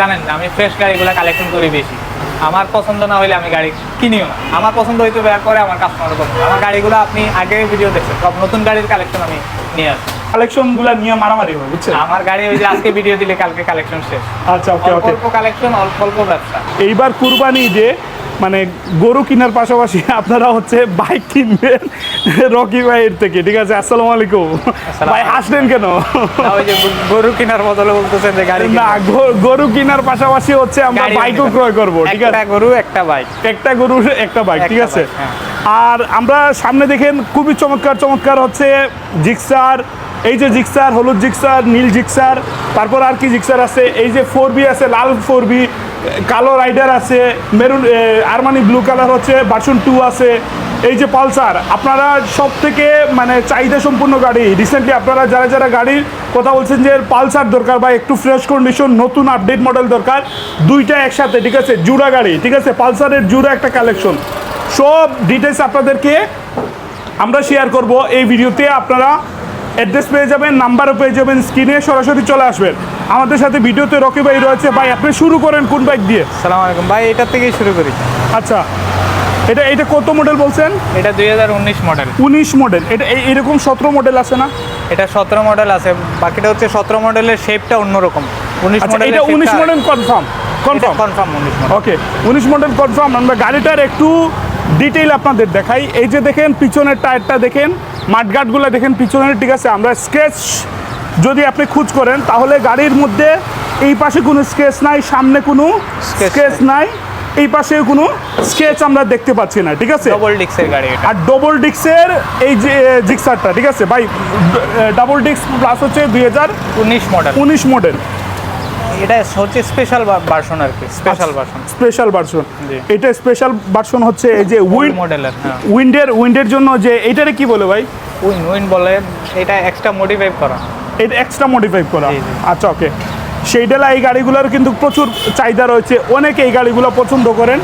জানেন আমি ফ্রেশ গাড়িগুলো কালেকশন করি বেশি। আমার পছন্দ না হলে আমি গাড়ি কিনিও না। আমার পছন্দ হইতে বের করে আমার কাস্টমার পছন্দ আমার গাড়িগুলো আপনি আগে ভিডিও দেখছেন। সব নতুন গাড়ির কালেকশন আমি নিয়ে আসি কালেকশনগুলা নিয়ে মারামারি হবে বুঝছেন? আমার গাড়ি ওই যে আজকে ভিডিও দিলে কালকে কালেকশন শেষ। আচ্ছা ওকে ওকে অল্প কালেকশন অল্প অল্প ব্যবসা। এইবার কুরবানি ঈদে মানে গরু কেনার পাশাপাশি আপনারা হচ্ছে বাইক কিনবেন রকি ভাইয়ের থেকে ঠিক আছে? আসসালামু আলাইকুম। ভাই হাসলেন কেন? গরু- কেনার বদলে বলতেছেন যে গাড়ি না গরু কেনার পাশাপাশি হচ্ছে আমরা বাইকও ক্রয় করব ঠিক একটা আছে? গরু একটা বাইক একটা গরু একটা বাইক ঠিক আছে? হ্যাঁ। আর আমরা সামনে দেখেন খুবই চমৎকার চমৎকার হচ্ছে জিক্সার। এই যে জিক্সার হলুদ জিক্সার নীল জিক্সার তারপর আর কি জিক্সার আছে? এই যে ফোর বি আছে লাল ফোর বি কালো রাইডার আছে, মেরুন আরমানি ব্লু কালার হচ্ছে, বাসন টু আছে। এই যে পালসার, আপনারা সব থেকে মানে চাহিদা সম্পূর্ণ গাড়ি। রিসেন্টলি আপনারা যারা যারা গাড়ির কথা বলছেন যে পালসার দরকার বা একটু ফ্রেশ কন্ডিশন নতুন আপডেট মডেল দরকার, দুইটা একসাথে, ঠিক আছে? জুড়া গাড়ি, ঠিক আছে? পালসারের জুড়া একটা কালেকশন সব ডিটেলস আপনাদেরকে আমরা শেয়ার করব। এই ভিডিওতে আপনারা অ্যাড্রেস পেয়ে যাবেন নাম্বারও পেয়ে যাবেন স্ক্রিনে সরাসরি চলে আসবেন। আমাদের সাথে ভিডিওতে রকি ভাই রয়েছে। ভাই আপনি শুরু করেন কোন বাইক দিয়ে? সালাম আলাইকুম। ভাই এটার থেকেই শুরু করি। আচ্ছা এটা এটা কত মডেল বলছেন? এটা দুই হাজার উনিশ মডেল উনিশ মডেল এটা এরকম সতেরো মডেল আছে না? এটা সতেরো মডেল আছে। বাকিটা হচ্ছে সতেরো মডেলের শেপটা অন্যরকম। উনিশ আচ্ছা মডেল এটা উনিশ মডেল কনফার্ম কনফার্ম কনফার্ম উনিশ মডেল ওকে উনিশ মডেল কনফার্ম আমরা গাড়িটার একটু ডিটেইল আপনাদের দেখাই। এই যে দেখেন পিছনের টায়ারটা দেখেন মাঠগাটগুলো দেখেন পিছনের ঠিক আছে? আমরা স্কেচ যদি আপনি খুঁজ করেন তাহলে গাড়ির মধ্যে এই পাশে কোনো স্কেচ নাই সামনে কোনো স্কেচ নাই। এই পাশে কোনো স্কেচ আমরা দেখতে পাচ্ছি না ঠিক আছে? ডবল ডিক্সের গাড়ি আর ডবল ডিক্সের এই যে জিক্সারটা ঠিক আছে? ভাই ডাবল ডিক্স প্লাস হচ্ছে দুই হাজার উনিশ মডেল উনিশ মডেল এটা হচ্ছে স্পেশাল ভার্সন আর কি স্পেশাল ভার্সন স্পেশাল ভার্সন এটা স্পেশাল ভার্সন হচ্ছে এই যে উইন্ড মডেলের উইন্ডের উইন্ডের জন্য যে এইটারে কি বলে ভাই? উইন উইন বলে এটা এক্সট্রা মডিফাই করা। এটা এক্সট্রা মডিফাই করা। আচ্ছা ওকে সেইডালা এই গাড়িগুলোর কিন্তু প্রচুর চাহিদা রয়েছে। অনেকে এই গাড়িগুলো পছন্দ করেন।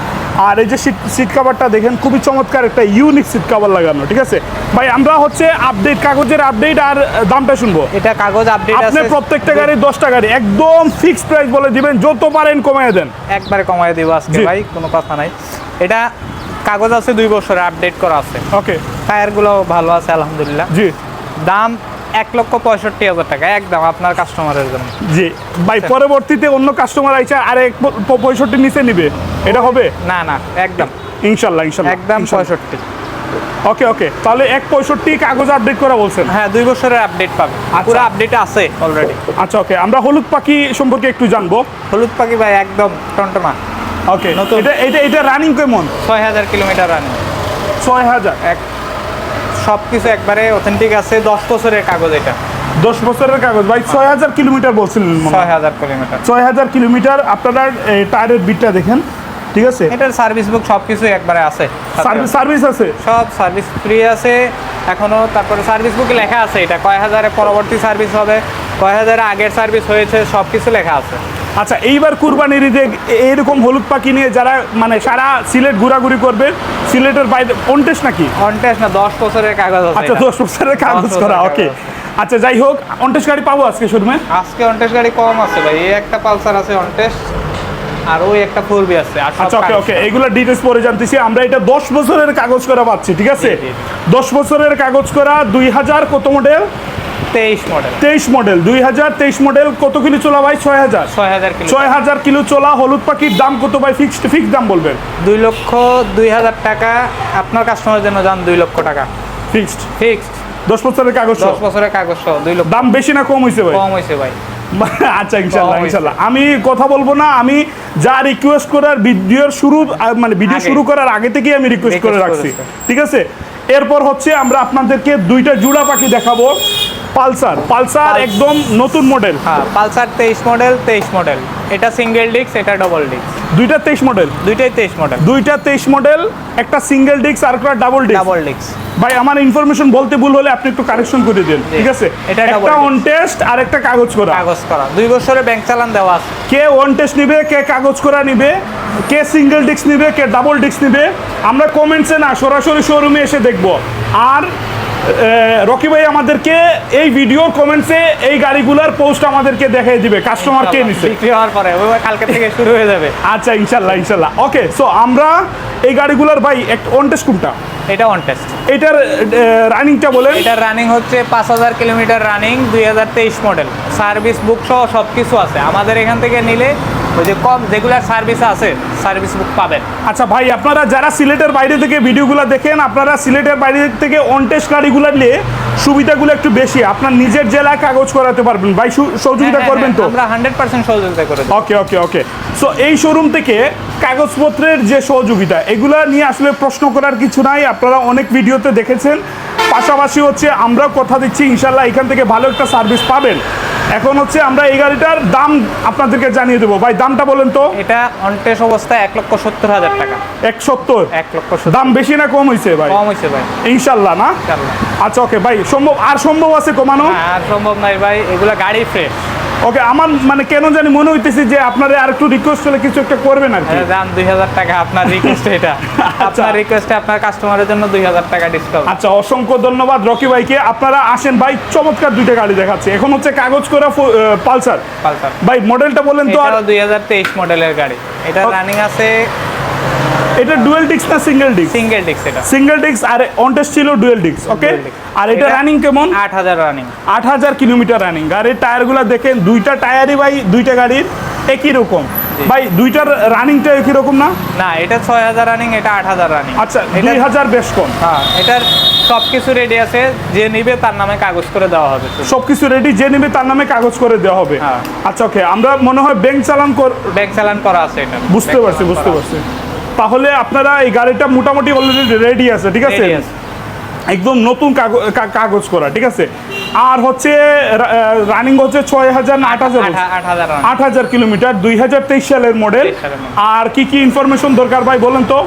আর এই যে সিট সিট কাভারটা দেখেন খুবই চমৎকার একটা ইউনিক সিট কাভার লাগানো ঠিক আছে? ভাই আমরা হচ্ছে আপডেট কাগজের আপডেট আর দামটা শুনব। এটা কাগজ আপডেট আপনি প্রত্যেকটা গাড়ি দশটা গাড়ি একদম ফিক্সড প্রাইস বলে দিবেন যত পারেন কমায় দেন। একবারে কমায় দিব আজকে ভাই কোনো কথা নাই। এটা কাগজ আছে দুই বছরে আপডেট করা আছে। ওকে টায়ারগুলো ভালো আছে আলহামদুলিল্লাহ। জি। দাম এক লক্ষ পঁয়ষট্টি হাজার টাকা একদম আপনার কাস্টমারের জন্য। জি। ভাই পরবর্তীতে অন্য কাস্টমার আইসা আর এক পঁয়ষট্টি নিচে নিবে। এটা হবে? না না একদম। ইনশাল্লাহ ইনশাল্লাহ একদম। পঁয়ষট্টি। ওকে ওকে। তাহলে এক পঁয়ষট্টি কাগজ আপডেট করা বলছেন? হ্যাঁ দুই বছরের আপডেট পাবে। পুরো আপডেট আছে অলরেডি আচ্ছা ওকে। আমরা হলুদ পাখি সম্পর্কে একটু জানব। হলুদ পাখি ভাই একদম টনটনা। ওকে। এটা এটা এটা রানিং কেমন? ছয় হাজার কিলোমিটার রানিং ছয় হাজার। এক সব কিছু একবারে অথেন্টিক আছে দশ বছরের কাগজ এটা। দশ বছরের কাগজ। ভাই ছয় হাজার কিলোমিটার বলছিলেন ছয় হাজার কিলোমিটার। ছয় হাজার কিলোমিটার আপনারা টায়ারের বিটটা দেখেন। ঠিক আছে? এটার সার্ভিস বুক সব কিছু একবারে আছে। সার্ভিস সার্ভিস আছে? সব সার্ভিস ফ্রি আছে। এখনও তারপরে সার্ভিস বুকে লেখা আছে এটা। কয় হাজারে পরবর্তী সার্ভিস হবে কয় হাজারে আগের সার্ভিস হয়েছে সব কিছু লেখা আছে। আচ্ছা এইবার কুরবানির ঈদে এইরকম হলুদ পাখি নিয়ে যারা মানে সারা সিলেট ঘোরাঘুরি করবে সিলেটের বাইরে কন্টেস্ট নাকি? অনটেস না দশ বছরের কাগজ আচ্ছা দশ বছরের কাগজ করা ওকে আচ্ছা যাই হোক অন্টেস গাড়ি পাবো আজকে শোরুমে? আজকে অনটেস গাড়ি কম আছে ভাই এই একটা পালসার আছে অনটেস আর ওই একটা ফোর আছে আচ্ছা ওকে ওকে এইগুলো ডিটেলস পরে জানতেছি। আমরা এটা দশ বছরের কাগজ করা পাচ্ছি ঠিক আছে? জি, জি। দশ বছরের কাগজ করা দুই হাজার কত মডেল তেইশ মডেল। তেইশ মডেল দুই হাজার তেইশ মডেল কত কিলো চলা ভাই? ছয় হাজার। ছয় হাজার কিলো। ছয় হাজার কিলো চলা হলুদ পাখির দাম কত ভাই? ফিক্সড ফিক্সড দাম বলবেন? দুই লক্ষ দুই হাজার টাকা। আপনার কাস্টমারের জন্য যান দুই লক্ষ টাকা। ফিক্সড? ফিক্সড। দশ বছরের কাগজ দশ বছরের কাগজ দুই লক্ষ। দাম বেশি না কম হয়েছে ভাই? কম হয়েছে ভাই। আচ্ছা ইনশাল্লাহ ইনশাল্লাহ। আমি কথা বলব না আমি যা রিকোয়েস্ট করার ভিডিওর শুরু মানে ভিডিও শুরু করার আগে থেকেই আমি রিকোয়েস্ট করে রাখছি। ঠিক আছে? এরপর হচ্ছে আমরা আপনাদেরকে দুইটা জুড়া পাখি দেখাবো। পালসার। পালসার একদম নতুন মডেল হ্যাঁ পালসার তেইশ মডেল তেইশ মডেল এটা সিঙ্গেল ডিস্ক এটা ডবল ডিস্ক দুইটা তেইশ মডেল দুইটাই তেইশ মডেল দুইটা তেইশ মডেল একটা সিঙ্গেল ডিস্ক আর একটা ডাবল ডিস্ক ডাবল ডিস্ক ভাই আমার ইনফরমেশন বলতে ভুল হলে আপনি একটু কারেকশন করে দেন ঠিক আছে? এটা একটা। অন টেস্ট আর একটা কাগজ করা। কাগজ করা। দুই বছরের ব্যাংক চালান দেওয়া আছে। কে ওয়ান টেস্ট নিবে কে কাগজ করা নিবে কে সিঙ্গেল ডিস্ক নিবে কে ডাবল ডিস্ক নিবে আমরা কমেন্টসে না সরাসরি শোরুমে এসে দেখব। আর রকি ভাই আমাদেরকে এই ভিডিওর কমেন্টসে এই গাড়িগুলোর পোস্ট আমাদেরকে দেখিয়ে দিবে। কাস্টমার কে নিছে। বিক্রি হওয়ার পরে। ওই কালকে থেকে শুরু হয়ে যাবে। আচ্ছা ইনশাল্লাহ ইনশাল্লাহ। ওকে সো আমরা এই গাড়িগুলোর ভাই এক অনটেস্ট কোনটা? এটা অন টেস্ট এটার রানিংটা বলেন। এটার রানিং হচ্ছে পাঁচ হাজার কিলোমিটার রানিং দুই হাজার তেইশ মডেল সার্ভিস বুক সহ সব কিছু আছে। আমাদের এখান থেকে নিলে ওই যে কম রেগুলার সার্ভিস আছে সার্ভিস বুক পাবেন। আচ্ছা ভাই আপনারা যারা সিলেটের বাইরে থেকে ভিডিওগুলো দেখেন আপনারা সিলেটের বাইরে থেকে অনটেস্ট গাড়িগুলো নিয়ে সুবিধাগুলো একটু বেশি। আপনার নিজের জেলায় কাগজ করাতে পারবেন। ভাই সহযোগিতা হ্যাঁ, করবেন তো? হ্যাঁ, আমরা হান্ড্রেড পার্সেন্ট সহযোগিতা করে ওকে ওকে ওকে। সো এই শোরুম থেকে কাগজপত্রের যে সহযোগিতা এগুলা নিয়ে আসলে প্রশ্ন করার কিছু নাই। আপনারা অনেক ভিডিওতে দেখেছেন। পাশাপাশি হচ্ছে আমরাও কথা দিচ্ছি ইনশাল্লাহ এখান থেকে ভালো একটা সার্ভিস পাবেন। এখন হচ্ছে আমরা এই গাড়িটার দাম আপনাদেরকে জানিয়ে দেবো। ভাই দামটা বলেন তো। এটা অন্টেস অবস্থায় এক লক্ষ সত্তর হাজার টাকা। এক সত্তর? এক লক্ষ দাম বেশি না কম হয়েছে ভাই? কম হয়েছে ভাই। ইনশাল্লাহ না? আচ্ছা ওকে ভাই সম্ভব আর সম্ভব আছে কমানো? হ্যাঁ, আর সম্ভব নাই ভাই এগুলা গাড়ি ফ্রেশ ওকে আমার মানে কেন জানি মনে হইতেছে যে আপনারা আর একটু রিকোয়েস্ট করলে কিছু একটা করবেন আর কি। দাম দুই হাজার টাকা আপনার রিকোয়েস্ট এটা। আপনার রিকোয়েস্টে আপনার কাস্টমারের জন্য দুই হাজার টাকা ডিসকাউন্ট আচ্ছা অসংখ্য ধন্যবাদ রকি ভাইকে। আপনারা আসেন ভাই চমৎকার দুইটা গাড়ি দেখাচ্ছে। এখন হচ্ছে কাগজ করা পালসার। পালসার। ভাই মডেলটা বলেন তো আর এটাও দুই হাজার তেইশ মডেলের গাড়ি। এটা রানিং আছে এটা ডুয়েল ডিক্স না সিঙ্গেল ডিক্স সিঙ্গেল ডিস্ক এটা। সিঙ্গেল ডিক্স আর অনটেস্ট ছিল ডুয়েল ডিক্স ওকে আর এটা রানিং কেমন? আট হাজার রানিং আট হাজার কিলোমিটার রানিং গাড়ির টায়ারগুলো দেখেন দুইটা টায়ারই ভাই দুইটা গাড়ির একই রকম। ভাই দুইটার রানিংটা একই রকম না? না এটা ছয় হাজার রানিং এটা আট হাজার রানিং আচ্ছা এটা দুই হাজার বেশ কম। হ্যাঁ এটার সব কিছু রেডি আছে যে নিবে তার নামে কাগজ করে দেওয়া হবে। সবকিছু রেডি যে নেবে তার নামে কাগজ করে দেওয়া হবে। হ্যাঁ। আচ্ছা ওকে আমরা মনে হয় ব্যাংক চালান কর ব্যাংক চালান করা আছে এটা। বুঝতে পারছি বুঝতে পারছি। তাহলে আপনারা এই গাড়িটা মোটামুটি অলরেডি রেডি আছে ঠিক আছে? একদম নতুন কাগজ করা ঠিক আছে? আর হচ্ছে রানিং হচ্ছে ছয় হাজার আট হাজার। আট- হাজার কিলোমিটার দুই হাজার তেইশ সালের মডেল 23 সালের model। আর কি কি ইনফরমেশন দরকার ভাই বলেন তো?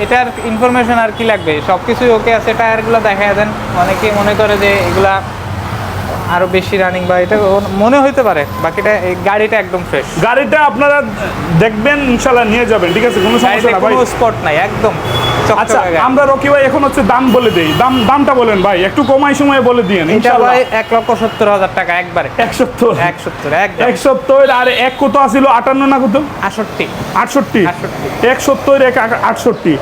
এটার ইনফরমেশন আর কি লাগবে? সবকিছুই ওকে আছে টায়ারগুলো দেখা দেন। অনেকে মনে করে যে এগুলা আরও বেশি রানিং বা এটা মনে হইতে পারে বাকিটা এই গাড়িটা একদম ফ্রেশ গাড়িটা আপনারা দেখবেন ইনশাল্লাহ নিয়ে যাবেন ঠিক আছে? কোনো সমস্যা নাই কোনো স্পট নাই একদম। আচ্ছা আমরা রকি ভাই এখন হচ্ছে দাম বলে দেই। দাম দামটা বলেন ভাই একটু কমাই সময় বলে দিয়েন এটা ভাই এক লক্ষ সত্তর হাজার টাকা একবারে। এক সত্তর। এক সত্তর এক সত্তর আর এক কত আসিল আটান্ন না কত? আটষট্টি। আটষট্টি। এক সত্তর এক আটষট্টি।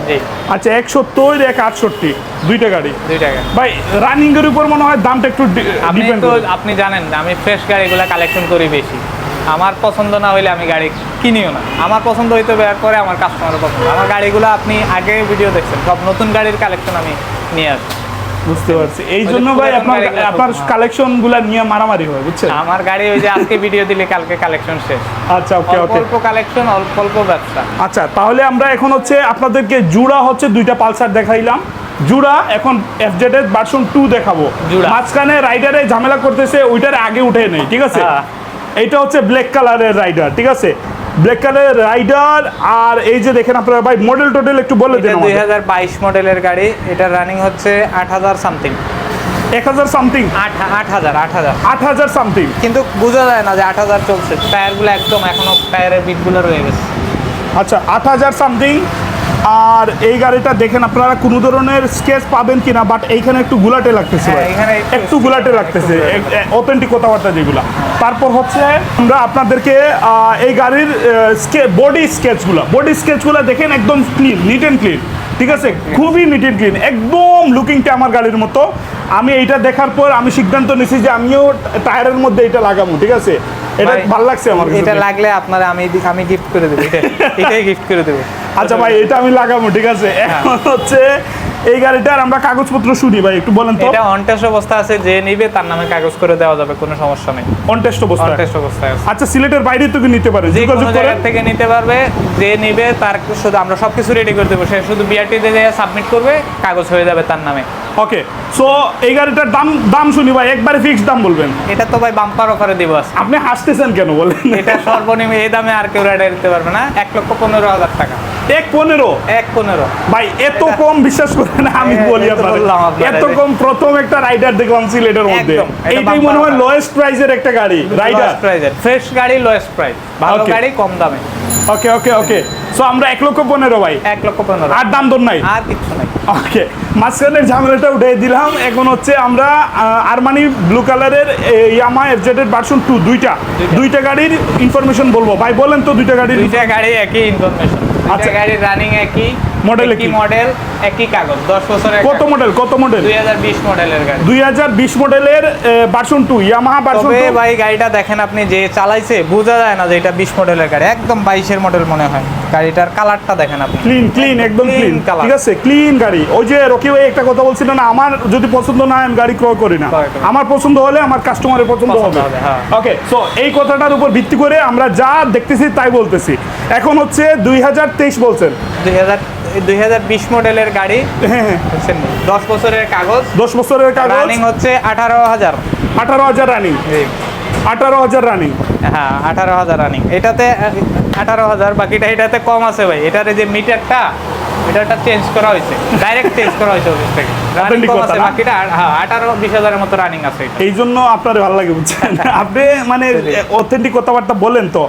আচ্ছা এক সত্তর এক আটষট্টি। দুইটা গাড়ি। দুই টাকা ভাই রানিং এর উপর মনে হয় দামটা একটু আপনি তো আপনি জানেন আমি ফ্রেশ গাড়িগুলো কালেকশন করি বেশি। আমার পছন্দ না হইলে আমি গাড়ি কিনিও না। আমার পছন্দ হইতে বের করে আমার কাস্টমারের পছন্দ। আমার গাড়িগুলো আপনি আগে ভিডিও দেখছেন। সব নতুন গাড়ির কালেকশন আমি নিয়ে আসি বুঝতে পারছি। এই জন্য ভাই আপনার আপনার কালেকশনগুলা নিয়ে মারামারি হয় বুঝছেন? আমার গাড়ি ওই যে আজকে ভিডিও দিলে কালকে কালেকশন শেষ। আচ্ছা ওকে ওকে। অল্প কালেকশন অল্প অল্প ব্যবসা। আচ্ছা তাহলে আমরা এখন হচ্ছে আপনাদেরকে জুড়া হচ্ছে দুইটা পালসার দেখাইলাম। জুড়া এখন এফজেড এর ভার্সন টু দেখাবো। মাঝখানে রাইডারে ঝামেলা করতেছে ওইটার আগে উঠে নেই ঠিক আছে? এইটা হচ্ছে ব্ল্যাক কালারের রাইডার ঠিক আছে? ব্ল্যাক কালারের রাইডার আর এই যে দেখেন আপনারা ভাই মডেল টোডেল একটু বলে এটা দেন দুই হাজার বাইশ মডেলের গাড়ি এটা রানিং হচ্ছে আট হাজার সামথিং এক হাজার সামথিং আট হাজার আট হাজার। আট হাজার সামথিং কিন্তু বোঝা যায় না যে আট হাজার চলছে। টায়ারগুলো একদম এখনও টায়ারের বিটগুলো রয়ে গেছে। আচ্ছা আট হাজার সামথিং আর এই গাড়িটা দেখেন আপনারা কোনো ধরনের স্কেচ পাবেন কিনা বাট এইখানে একটু গুলাটে লাগতেছে হ্যাঁ, একটু- গুলাটে লাগতেছে অথেন্টিক কথাবার্তা যেগুলা। তারপর হচ্ছে আমরা আপনাদেরকে এই গাড়ির বডি স্কেচগুলো বডি স্কেচগুলো দেখেন একদম ক্লিন নিট অ্যান্ড ক্লিন ঠিক আছে? খুবই নিট অ্যান্ড ক্লিন একদম লুকিংটা আমার গাড়ির মতো। আমি এইটা দেখার পর আমি সিদ্ধান্ত নিয়েছি যে আমিও টায়ারের মধ্যে এটা লাগাবো ঠিক আছে? এটা ভালো লাগছে আমার এটা লাগলে আপনার আমি আমি গিফট করে দেবো। এটা এটাই গিফট করে দেবো। আচ্ছা ভাই এটা আমি লাগাবো ঠিক আছে? হ্যাঁ। এখন হচ্ছে এই গাড়িটার আমরা কাগজপত্র শুনি ভাই একটু বলেন তো। এটা অনটেস্ট অবস্থা আছে যে নিবে তার নামে কাগজ করে দেওয়া যাবে কোনো সমস্যা নেই। অন টেস্ট অবস্থা। অনটেস্ট অবস্থায় আছে। আচ্ছা সিলেটের বাইরে তো নিতে পারে? যে কোনো জায়গা থেকে নিতে পারবে যে নিবে তার শুধু আমরা সব কিছু রেডি করে দেবো। সে শুধু বিআরটি দিয়ে সাবমিট করবে কাগজ হয়ে যাবে তার নামে। ওকে সো এই গাড়িটার দাম দাম শুনি ভাই একবারে ফিক্স দাম বলবেন। এটা তো ভাই বাম্পার অফারে দিব আপনি হাসতেছেন কেন বলেন? এটা সর্বনিম্ন এই দামে আর কেউ রাইডার দিতে পারবে না। এক লক্ষ পনেরো হাজার টাকা। এক পনেরো? এক পনেরো। ভাই এত কম বিশ্বাস করেন আমি বলি এত কম প্রথম একটা রাইডার দেখলাম সিলেটের মধ্যে। এইটাই মনে হয় লোয়েস্ট প্রাইজের একটা গাড়ি রাইডার প্রাইজের ফ্রেশ গাড়ি লোয়েস্ট প্রাইস ভালো গাড়ি কম দামে। ওকে ওকে ওকে সো আমরা এক লক্ষ পনেরো ভাই। এক লক্ষ পনেরো। আর দাম দর নাই? আর কিছু নাই। ওকে মাঝখানের ঝামেলাটা উঠে দিলাম। এখন হচ্ছে আমরা আরমানি ব্লু কালারের ইয়ামা এফজেডের ভার্সন টু দুইটা। দুইটা। গাড়ির ইনফরমেশন বলব। ভাই বলেন তো দুইটা গাড়ির দুইটা গাড়ি একই ইনফরমেশন আচ্ছা। গাড়ির রানিং একই। একই একই। মডেল একই কাগজ দশ বছরের কত মডেল কত মডেল দুই হাজার বিশ মডেলের গাড়ি। দুই হাজার বিশ মডেলের ভার্সন টু ইয়ামাহা ভার্সন তবে টু ভাই গাড়িটা দেখেন আপনি যে চালাইছে বোঝা যায় না যে এটা বিশ মডেলের গাড়ি। একদম বাইশের মডেল মনে হয়। গাড়িটার কালারটা দেখেন আপনি। ক্লিন ক্লিন একদম ক্লিন। ঠিক আছে ক্লিন গাড়ি। ওই যে রকি ভাই একটা কথা বলছিল না আমার যদি পছন্দ না আমি গাড়ি ক্রয় করি না। আমার পছন্দ হলে আমার কাস্টমারের পছন্দ হবে। হ্যাঁ। ওকে সো এই কথাটার উপর ভিত্তি করে আমরা যা দেখতেছি তাই বলতেছি। এখন হচ্ছে দুই হাজার তেইশ বলছেন। দুই হাজার দুই হাজার বিশ মডেলের গাড়ি দশ বছরের কাগজ। দশ বছরের কাগজ। রানিং হচ্ছে আঠারো হাজার। আঠারো হাজার রানিং আঠারো হাজার রানিং হ্যাঁ আঠারো হাজার রানিং এটাতে আঠারো হাজার বাকিটা এটাতে কম আছে ভাই। এটার যে মিটারটা মিটারটা চেঞ্জ করা হয়েছে। ডাইরেক্ট চেঞ্জ করা হয়েছে অফিস থেকে। বাকিটা হ্যাঁ আঠারো বিশ হাজারের মতো রানিং আছে এটা। এই জন্য আপনার ভালো লাগে বুঝছেন? আপনি মানে অথেন্টিক কথাবার্তা বলেন তো।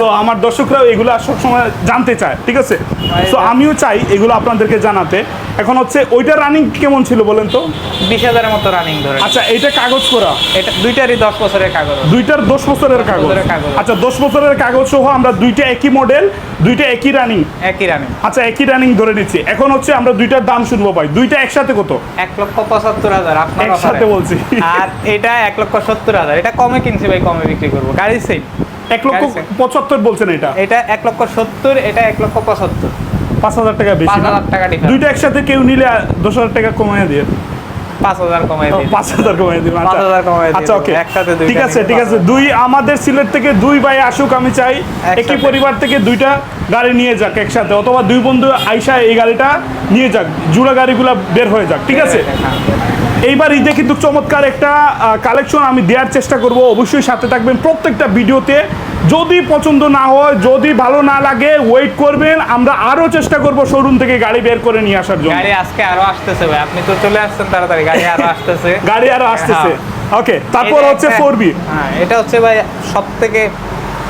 তো আমার দর্শকরাও এগুলো সবসময় জানতে চায় ঠিক আছে? তো আমিও চাই এগুলো আপনাদেরকে জানাতে। এখন হচ্ছে ওইটা রানিং কেমন ছিল বলেন তো? বিশ হাজারের মতো রানিং ধরে আচ্ছা এইটা কাগজ করা। এটা দুইটারই দশ বছরের কাগজ। দুইটার দশ বছরের কাগজ। আচ্ছা দশ বছরের কাগজ সহ আমরা দুইটা একই মডেল দুইটা একই রানিং একই রানিং আচ্ছা একই রানিং ধরে নিচ্ছি। এখন হচ্ছে আমরা দুইটার দাম শুনব ভাই। দুইটা একসাথে কত? এক লক্ষ পঁচাত্তর হাজার আপনার সাথে বলছি। আর এটা এক লক্ষ সত্তর হাজার। এটা কমে কিনছি ভাই কমে বিক্রি করব। গাড়ি সেম এক লক্ষ পঁচাত্তর বলছেন এটা? এটা এক লক্ষ সত্তর এটা এক লক্ষ পঁচাত্তর। পাঁচ হাজার টাকা বেশি টাকা। দুইটা একসাথে কেউ নিলে দশ হাজার টাকা কমিয়ে দিয়ে। পাঁচ হাজার কমাই দিই পাঁচ হাজার কমিয়ে দিবেন পাঁচ হাজার কমায় আচ্ছা ওকে। একসাথে ঠিক আছে ঠিক আছে। দুই আমাদের সিলেট থেকে দুই ভাই আসুক আমি চাই। একই পরিবার থেকে দুইটা গাড়ি নিয়ে যাক একসাথে অথবা দুই বন্ধু আইসা এই গাড়িটা নিয়ে যাক জুড়া গাড়িগুলো বের হয়ে যাক ঠিক আছে? হ্যাঁ। এইবার ঈদে কিন্তু চমৎকার একটা কালেকশন আমি দেওয়ার চেষ্টা করব অবশ্যই সাথে থাকবেন প্রত্যেকটা ভিডিওতে। যদি পছন্দ না হয় যদি ভালো না লাগে ওয়েট করবেন। আমরা আরও চেষ্টা করব শোরুম থেকে গাড়ি বের করে নিয়ে আসার জন্য। গাড়ি আজকে আরও আসতেছে ভাই। আপনি তো চলে আসছেন তাড়াতাড়ি গাড়ি আরও আসতেছে। গাড়ি আরও আসতেছে। ওকে তারপর হচ্ছে একটা- ফোর বি হ্যাঁ এটা হচ্ছে ভাই সব থেকে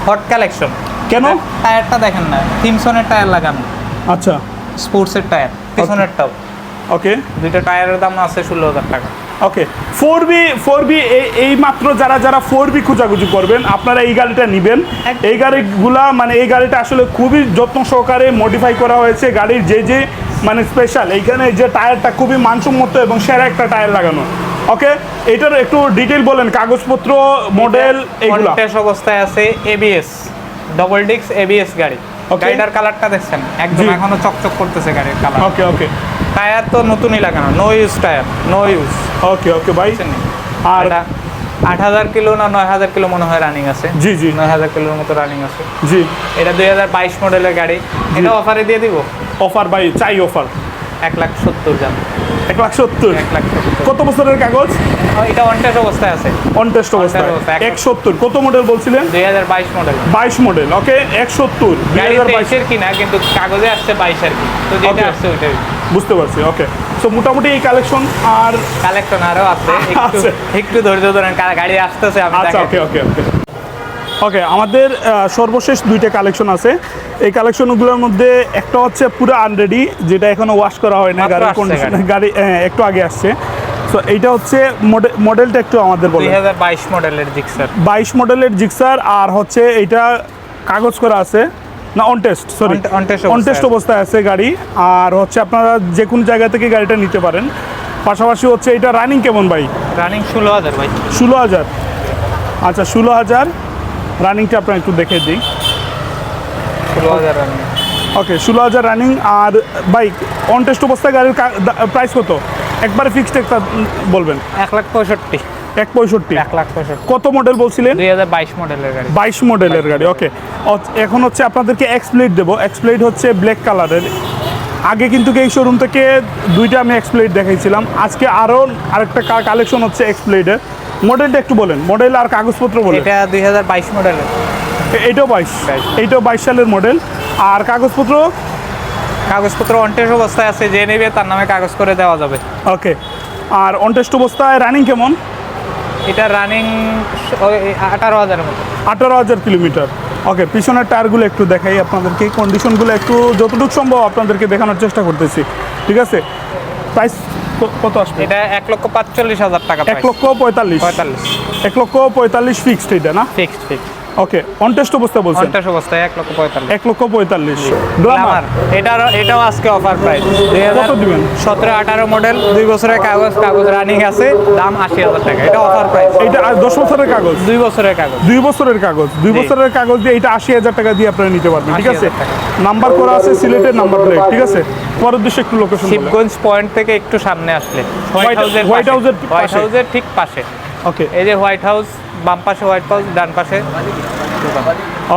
হট কালেকশন কেন টায়ারটা দেখেন না থিমসনের টায়ার লাগানো। আচ্ছা। স্পোর্টসের টায়ার পিছনেরটাও ওকে দুইটা টায়ারের দাম আছে ষোলো হাজার টাকা। Okay four B four B এই মাত্র যারা যারা ফোর বি খোঁজাখুঁজি করবেন আপনারা এই গাড়িটা নেবেন। এই গাড়িগুলা মানে এই গাড়িটা আসলে খুবই যত্ন সহকারে মডিফাই করা হয়েছে। গাড়ির যে যে মানে স্পেশাল এইখানে যে টায়ারটা খুবই মানসম্মত এবং সেরা একটা টায়ার লাগানো। ওকে এটার একটু ডিটেল বলেন কাগজপত্র মডেল এইগুলা। অবস্থায় আছে এবিএস ডবল ডিক্স এবিএস গাড়ি. গাড়িটার কালারটা দেখছেন? একদম। এখনও চকচক করতেছে গাড়ির কালার ওকে ওকে টায়ার তো নতুনই লাগানো no use tyre no use okay okay ভাই আর আট হাজার কিলো না নয় হাজার কিলো মনে হয় রানিং আছে? জি জি। নয় হাজার কিলোর মতো রানিং আছে। জি। এটা দুই হাজার বাইশ মডেলের গাড়ি। এটা অফারে দিয়ে দিব? অফার ভাই চাই অফার এক লাখ সত্তর জান এক লাখ সত্তর। কত বছরের কাগজ? এটা অনটেস অবস্থায় আছে। অন টেস্ট অবস্থায়। অবস্থা, এক- সত্তর। কত মডেল বলছিলেন? দুই হাজার বাইশ মডেল বাইশ মডেল ওকে এক সত্তর। দুই হাজার বাইশ। তেইশের কিনা কিন্তু কাগজে আসছে বাইশ আর কি। তো যেটা আসছে ওইটাই। বুঝতে পারছি ওকে সো মোটামুটি এই কালেকশন আর কালেকশন আরও আছে। একটু। ধৈর্য ধরেন গাড়ি আসতেছে আচ্ছা ওকে ওকে ওকে ওকে আমাদের সর্বশেষ দুইটা কালেকশন আছে। এই কালেকশনগুলোর মধ্যে একটা হচ্ছে পুরো আনরেডি যেটা এখনও ওয়াশ করা হয় না আসছে কন্ডিশন গাড়ি। গাড়ি হ্যাঁ, একটু আগে আসছে। সো এইটা হচ্ছে মডেলটা একটু আমাদের দুই বলে বাইশ মডেলের জিক্সার বাইশ মডেলের জিক্সার আর হচ্ছে এইটা কাগজ করা আছে। না on test sorry On- on on অবস্থায় টেস্ট আছে। অবস্থায় আছে গাড়ি। আর হচ্ছে আপনারা যে কোনো জায়গা থেকে গাড়িটা নিতে পারেন। পাশাপাশি হচ্ছে এটা রানিং কেমন ভাই? রানিং ষোলো হাজার ভাই। ষোলো হাজার। আচ্ছা ষোলো হাজার। রানিংটা আপনার একটু দেখে দিই। ষোলো হাজার রানিং। ওকে ষোলো হাজার রানিং আর বাইক অন টেস্ট অবস্থায় গাড়ির প্রাইস কত? একবারে ফিক্সড একটা বলবেন। এক লাখ পঁয়ষট্টি। এক পঁয়ষট্টি? এক লাখ পঁয়ষট্টি। কত মডেল বলছিলেন? দুই হাজার বাইশ মডেলের গাড়ি। বাইশ মডেলের গাড়ি ওকে। এখন হচ্ছে আপনাদেরকে এক্সপ্লেট দেবো। এক্সপ্লেট হচ্ছে ব্ল্যাক কালারের আগে কিন্তু এই শোরুম থেকে দুইটা আমি এক্সপ্লেট দেখাইছিলাম। আজকে আরও আরেকটা কালেকশন হচ্ছে এক্সপ্লেটের মডেলটা একটু বলেন মডেল আর কাগজপত্র বলেন। এটা দুই হাজার বাইশ মডেলের এইটাও বাইশ। 22 এইটাও বাইশ সালের মডেল। আর কাগজপত্র? কাগজপত্র অনটেস অবস্থায় আছে যে নেবে তার নামে কাগজ করে দেওয়া যাবে। ওকে। আর অনটেস্ট অবস্থায় রানিং কেমন? এটা রানিং আঠারো হাজারের মতো। আঠারো হাজার কিলোমিটার। ওকে পিছনের টায়ারগুলো একটু দেখাই আপনাদেরকে। কন্ডিশনগুলো একটু যতটুকু সম্ভব আপনাদেরকে দেখানোর চেষ্টা করতেছি। ঠিক আছে? প্রাইস কত আসবে? এটা এক লক্ষ পাঁচচল্লিশ হাজার টাকা এক লক্ষ পঁয়তাল্লিশ। পঁয়তাল্লিশ। এক লক্ষ পঁয়তাল্লিশ ফিক্সড এটা না? ফিক্সড ফিক্সড ওকে অনটেস্ট অবস্থা বলছেন? পঞ্চাশ অবস্থায় এক লক্ষ পঁয়তাল্লিশ। এক লক্ষ পঁয়তাল্লিশ। গ্লামার গ্লামার এটার এটাও আজকে অফার প্রাইস হাজার দিবেন? সতেরো আঠারো মডেল দুই বছরের কাগজ কাগজ রানিং আছে দাম আশি হাজার টাকা। এটা অফার প্রাইস আর দশ বছরের কাগজ? দুই বছরের কাগজ। দুই বছরের কাগজ। দুই বছরের কাগজ দিয়ে এটা আশি হাজার টাকা দিয়ে আপনারা নিতে পারবেন ঠিক আছে? নাম্বার করা আছে সিলেটের নাম্বার প্লেট ঠিক আছে? পরের দেশে একটু লোকেশন শিবগঞ্জ পয়েন্ট থেকে একটু সামনে আসলে। হোয়াইট হাউসের হোয়াইট। হাউসের ঠিক পাশে। ওকে এই যে হোয়াইট হাউস বাম পাশে হোয়াইট হাউস ডান পাশে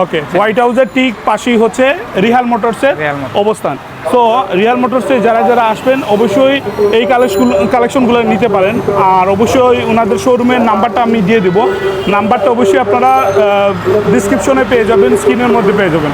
ওকে হোয়াইট হাউসের ঠিক পাশেই হচ্ছে রিহাল মোটরসের অবস্থান। তো রিয়াল মোটরসে যারা যারা আসবেন অবশ্যই এই কালেকশন কালেকশনগুলো নিতে পারেন। আর অবশ্যই ওনাদের শোরুমের নাম্বারটা আমি দিয়ে দেবো। নাম্বারটা অবশ্যই আপনারা ডিসক্রিপশনে পেয়ে যাবেন স্ক্রিনের মধ্যে পেয়ে যাবেন।